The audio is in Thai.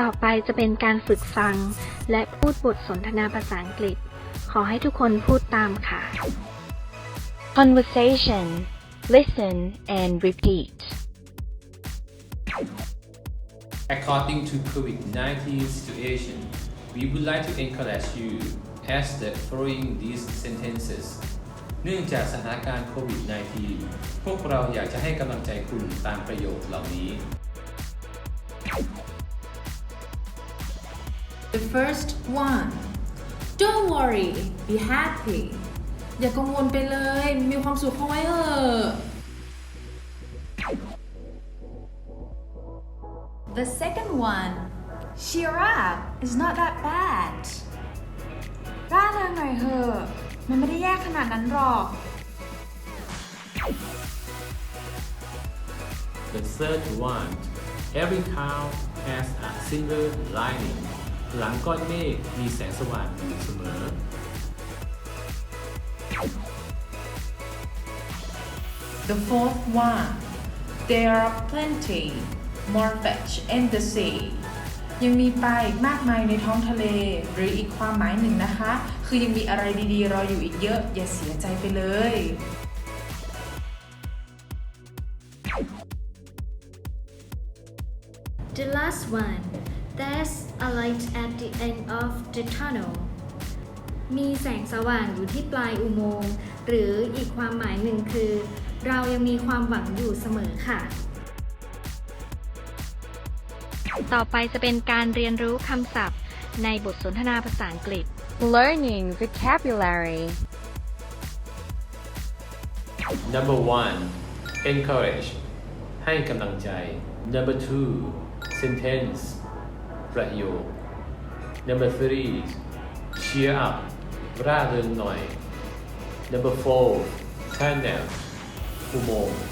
ต่อไปจะเป็นการฝึกฟัง และพูดบทสนทนาภาษาอังกฤษ ขอให้ทุกคนพูดตามค่ะ Conversation. Listen and repeat. According to COVID-19 situation, we would like to encourage you as the following these sentences เนื่องจากสถานการณ์โควิด -19 พวกเราอยากจะให้กำลังใจคุณตามประโยคเหล่านี้ The first one Don't worry be happy อย่ากังวลไปเลย มีความสุขเข้าไว้เถอะ The second one, cheer up, it's not that bad. ร่าเริงหน่อยเถอะมันไม่ได้ แย่ขนาดนั้นหรอก The third one every cloud has a silver lining หลังก้อนเมฆมีแสงสว่างอยู่เสมอ The fourth one There are plenty more fish in the sea ยังมีปลาอีกมากมายในท้องทะเล หรืออีกความหมายหนึ่งนะคะ คือยังมีอะไรดีๆ รออยู่อีกเยอะ อย่าเสียใจไปเลย The last one. There's a light at the end of the tunnel. มีแสงสว่างอยู่ที่ปลายอุโมงค์ หรืออีกความหมายหนึ่งคือ เรายังมีความหวังอยู่เสมอค่ะ ต่อไปจะเป็นการเรียนรู้คำศัพท์ ในบทสนทนาภาษาอังกฤษ Learning vocabulary. Number one encourage ให้กำลังใจ Number two sentence ประโยค Number three cheer up ร่าเริงหน่อย Number four tunnel อุโมงค์